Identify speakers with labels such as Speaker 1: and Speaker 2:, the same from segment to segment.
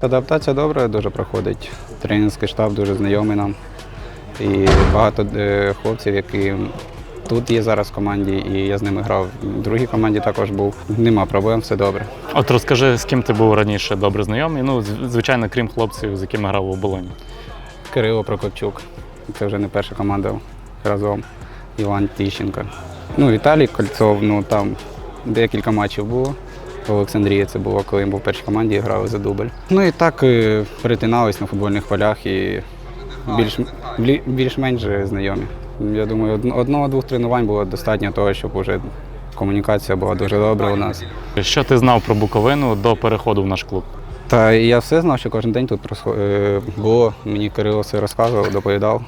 Speaker 1: Адаптація добре дуже проходить. Тренерський штаб дуже знайомий нам. І багато е, хлопців, які тут є зараз в команді, і я з ними грав. В другій команді також був. Нема проблем, все добре.
Speaker 2: От розкажи, з ким ти був раніше добре знайомий. Ну, звичайно, крім хлопців, з якими грав у оболоні.
Speaker 1: Кирило Прокопчук. Це вже не перша команда разом. Іван Тіщенко. Ну, Віталій Кольцов, ну там декілька матчів було. В Олександрії це було, коли він був в першій команді і грали за дубль. Ну і так е, перетинались на футбольних полях і більш, більш-менш знайомі. Я думаю, одного-двох тренувань було достатньо того, щоб вже комунікація була дуже добра у нас.
Speaker 2: Що ти знав про Буковину до переходу в наш клуб?
Speaker 1: Та я все знав, що кожен день тут е, було. Мені Кирило все розказував, доповідав.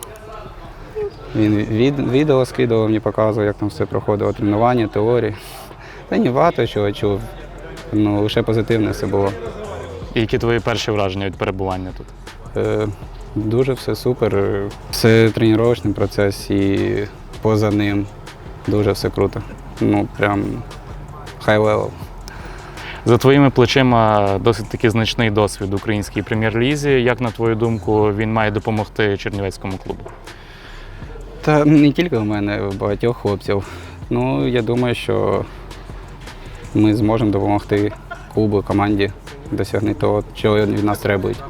Speaker 1: Він від, відео скидував, мені показував, як там все проходило, тренування, теорії. Та ні, багато чого чув. Ну, лише позитивне все було.
Speaker 2: І які твої перші враження від перебування тут?
Speaker 1: Е, дуже все супер. Все тренувальний процес і поза ним. Дуже все круто. Ну, прям хай левел.
Speaker 2: За твоїми плечима досить таки значний досвід українській прем'єр-лізі. Як на твою думку, він має допомогти Чернівецькому клубу?
Speaker 1: Та не тільки в мене, в багатьох хлопців. Ну, я думаю, що ми зможемо допомогти клубу, команді досягнути того, чого від нас требують,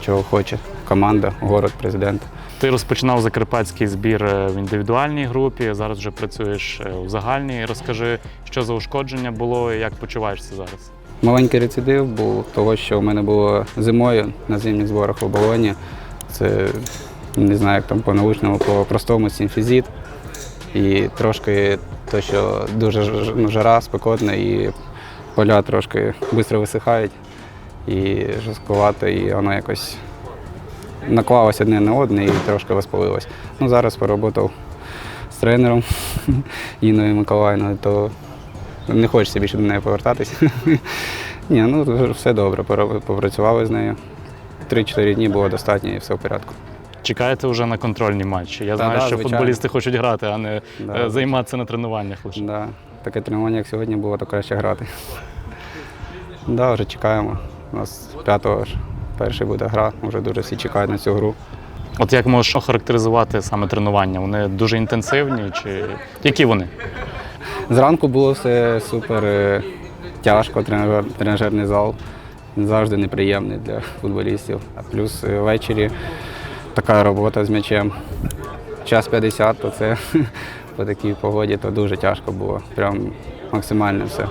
Speaker 1: чого хоче команда, город, президент.
Speaker 2: Ти розпочинав закарпатський збір е, в індивідуальній групі, зараз вже працюєш е, у загальній. Розкажи, що за ушкодження було і як почуваєшся зараз?
Speaker 1: Маленький рецидив був того, що в мене було зимою на зимніх зборах в оболоні. Це не знаю, як там по-научному, по-простому симфізит. І трошки то, що дуже ну, жара, спекотна, і поля трошки швидко висихають і жорсткувато, і воно якось наклалося одне на одне і трошки воспалилось. Ну, зараз поработав з тренером Інною Миколаївною, то не хочеться більше до неї повертатися. Ні, ну все добре, попрацювали з нею. Три-чотири дні було достатньо і все в порядку.
Speaker 2: Чекаєте вже на контрольні матчі? Я
Speaker 1: Та,
Speaker 2: знаю,
Speaker 1: да,
Speaker 2: що
Speaker 1: звичайно.
Speaker 2: футболісти хочуть грати, а не
Speaker 1: Да.
Speaker 2: е, займатися на тренуваннях лише.
Speaker 1: Да. Таке тренування, як сьогодні було, то краще грати. Да, вже чекаємо. У нас п'ятого ж перший буде гра, вже дуже всі чекають на цю гру.
Speaker 2: От як можеш охарактеризувати саме тренування? Вони дуже інтенсивні чи які вони?
Speaker 1: Зранку було все супер е, тяжко, тренажер- тренажерний зал. Він завжди неприємний для футболістів. А плюс е, ввечері така робота з м'ячем. Час 50, то це по такій погоді то дуже тяжко було. Прям максимально все.